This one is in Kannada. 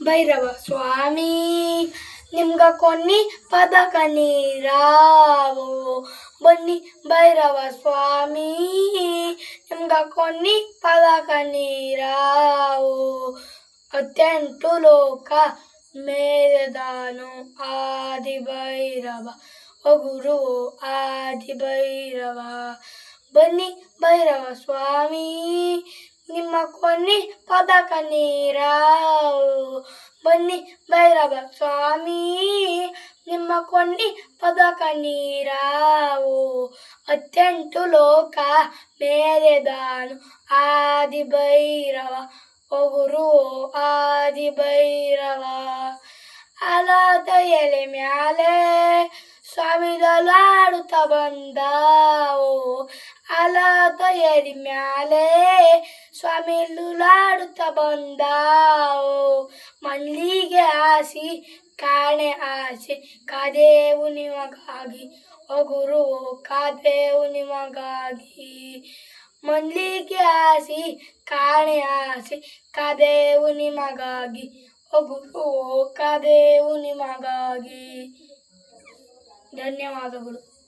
ಭೈರವ ಸ್ವಾಮಿ ನಿಮ್ಗ ಕೊನ್ನಿ ಪದಕ ನೀರಾವು ಬನ್ನಿ ಭೈರವ ಸ್ವಾಮಿ ನಿಮ್ಗ ಕೊನ್ನಿ ಪದಕ ನೀರಾವು ಹತ್ತೆಂಟು ಲೋಕ ಮೇರೆದಾನು ಆದಿ ಭೈರವ ಓ ಗುರು ಆದಿ ಭೈರವ ಬನ್ನಿ ಭೈರವ ಸ್ವಾಮಿ ನಿಮ್ಮ ಕೊನ್ನಿ ಪದಕ ನೀರಾವು ಬನ್ನಿ ಭೈರವ ಸ್ವಾಮಿ, ನಿಮ್ಮ ಕೊನ್ನಿ ಪದಕ ನೀರಾವು ಹತ್ತೆಂಟು ಲೋಕ ಮೇರೆದಾನು ಆದಿ ಭೈರವ ಓ ಗುರು ಆದಿ ಭೈರವ ಅಲಾದ ಎಲೆ ಮ್ಯಾಲೆ ಸ್ವಾಮಿದಲಾಡುತ್ತ ಬಂದಾವು. ಎಲೆ ಮ್ಯಾಲೆ ಸ್ವಾಮಿಲಾಡುತ್ತ ಬಂದಾವು. ಮಲ್ಲಿಗೆ ಆಸಿ, ಕಾಣೆ ಆಸೆ, ಕಾದೇವು ನಿಮಗಾಗಿ. ಒಗುರು ಗುರು ಕಾದೇವು ನಿಮಗಾಗಿ. ಮಲ್ಲಿಗೆ ಆಸಿ, ಕಾಣೆ ಆಸೆ, ಕಾದೇವು ನಿಮಗಾಗಿ. ಒಗುರು ಕಾದೇವು ನಿಮಗಾಗಿ. ಧನ್ಯವಾದಗಳು